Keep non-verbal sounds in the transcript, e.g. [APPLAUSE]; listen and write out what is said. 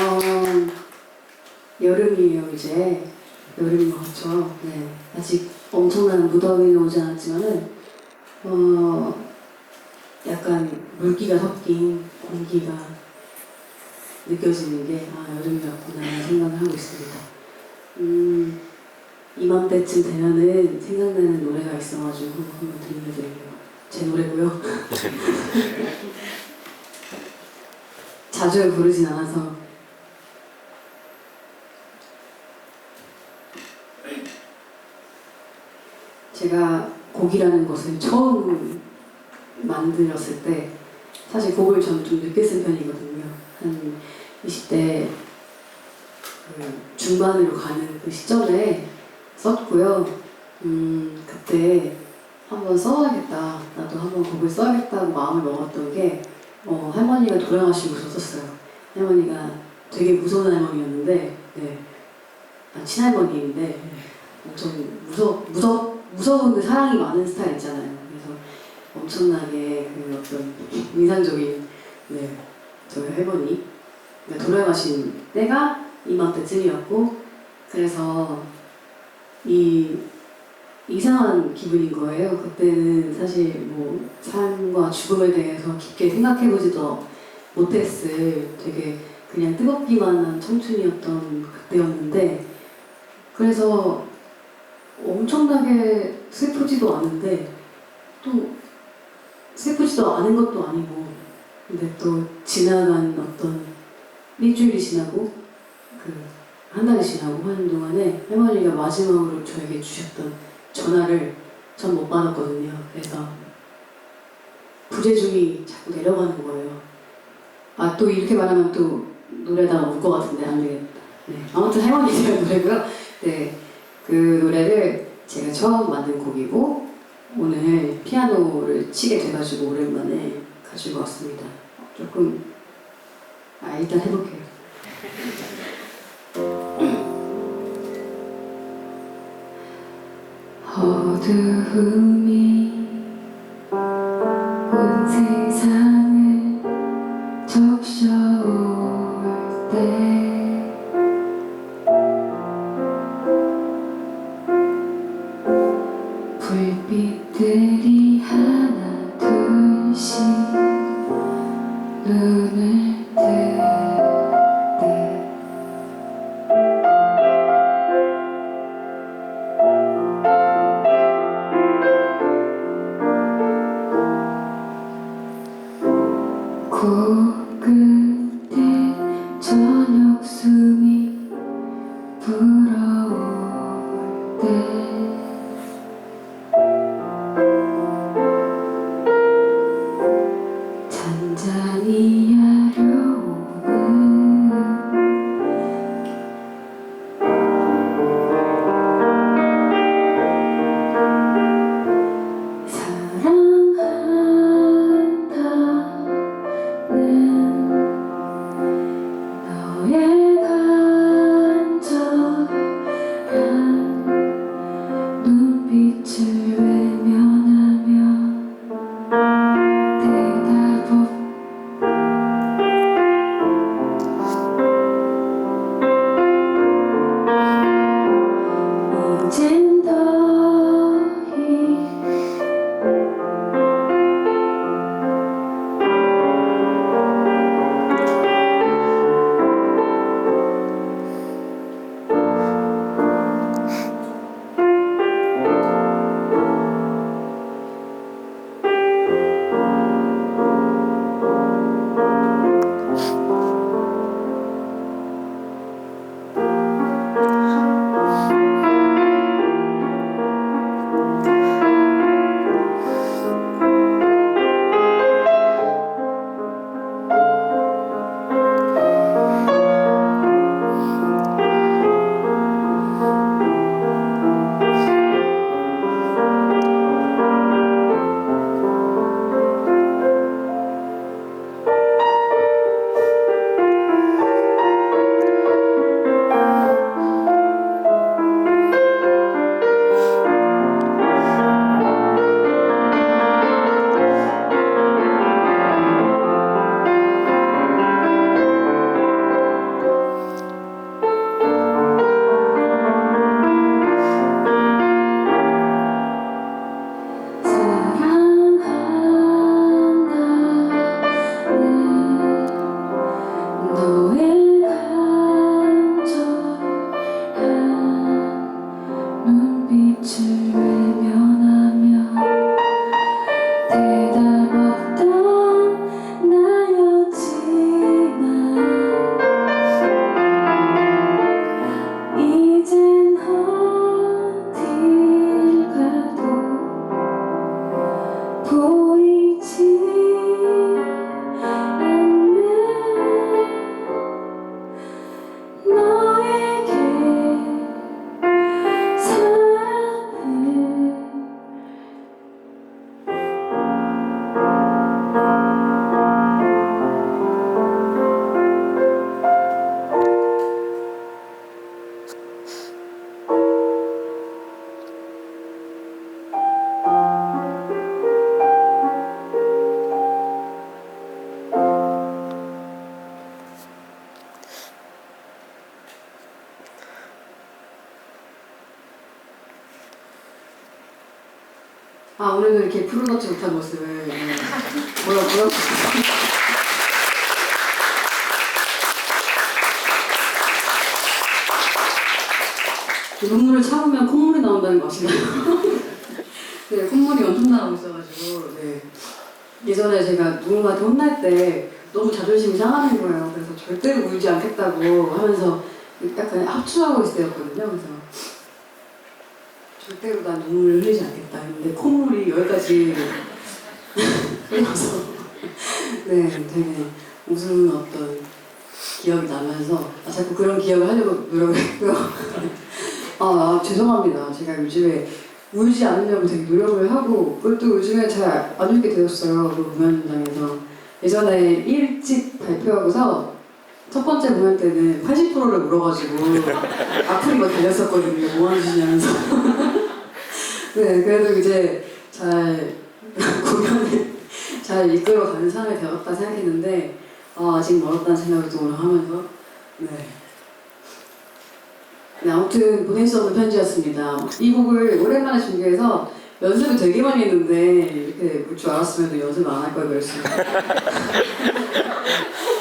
어, 여름이에요 이제 여름이 왔죠. 네 아직 엄청난 무더위는 오지 않았지만은 어 약간 물기가 섞인 공기가 느껴지는 게 아 여름이 왔구나 생각을 하고 있습니다. 음 이맘때쯤 되면은 생각나는 노래가 있어가지고 한번 들려드릴게요. 제 노래고요. [LAUGHS] 자주 부르진 않아서 제가 곡이라는 것을 처음 만들었을 때 사실 곡을 저는 좀 늦게 쓴 편이거든요. 한 20대 그 중반으로 가는 그 시점에 썼고요. 음, 그때 한번 써야겠다. 나도 한번 곡을 써야겠다고 마음을 먹었던 게 어, 할머니가 돌아가시고 썼어요. 할머니가 되게 무서운 할머니였는데, 네. 아, 친할머니인데, 네. 엄청 무서, 무서, 무서운데 사랑이 많은 스타일 있잖아요. 그래서 엄청나게 그 어떤 인상적인, 네, 저희 할머니. 네, 돌아가신 때가 이맘때쯤이었고, 그래서 이 이상한 기분인 거예요. 그때는 사실 뭐 삶과 죽음에 대해서 깊게 생각해보지도 못했을 되게 그냥 뜨겁기만 한 청춘이었던 그때였는데 그래서 엄청나게 슬프지도 않은데 또 슬프지도 않은 것도 아니고 근데 또 지나간 어떤 일주일이 지나고 그 한 달이 지나고 하는 동안에 할머니가 마지막으로 저에게 주셨던 전화를 전 못 받았거든요. 그래서 부재중이 자꾸 내려가는 거예요. 아 또 이렇게 말하면 또 노래다가 울 것 같은데 안 되겠다. 네. 아무튼 할머니 제가 노래고요. 네. 그 노래를 제가 처음 만든 곡이고 오늘 피아노를 치게 돼가지고 오랜만에 가지고 왔습니다. 조금 아 일단 해볼게요. [LAUGHS] 어두움 Sería to 只。 아 오늘도 이렇게 푸르놓지 못한 모습을 네. 뭐라 뭐라 눈물을 참으면 콧물이 나온다는 거 아시나요? [LAUGHS] 네, 콧물이 엄청 나오고 있어가지고 네. 예전에 제가 누군가한테 혼날 때 너무 자존심이 상하는 거예요. 그래서 절대로 울지 않겠다고 하면서 약간 합주하고 있을 때였거든요. 그래서 절대로 난 눈물을 흘리지 않겠다 했는데 콧물이 여기까지 흘러서 [LAUGHS] 네 되게 무슨 어떤 기억이 나면서 아, 자꾸 그런 기억을 하려고 노력했고요. [LAUGHS] 아, 아 죄송합니다. 제가 요즘에 울지 않으려고 되게 노력을 하고 그것도 요즘에 잘 안 울게 되었어요. 그 공연장에서 예전에 일찍 발표하고서 첫 번째 공연 때는 80%를 울어가지고 [LAUGHS] 악플이 막 달렸었거든요. 뭐 하시냐면서. 네, 그래도 이제 잘 [LAUGHS] 공연을 잘 이끌어가는 사람이 되었다 생각했는데 아, 아직 멀었다는 생각을 또 오늘 하면서 네. 네, 아무튼 보낼 수 없는 편지였습니다. 이 곡을 오랜만에 준비해서 연습을 되게 많이 했는데 이렇게 울줄 알았으면 연습 안 할 걸 그랬어요. [LAUGHS]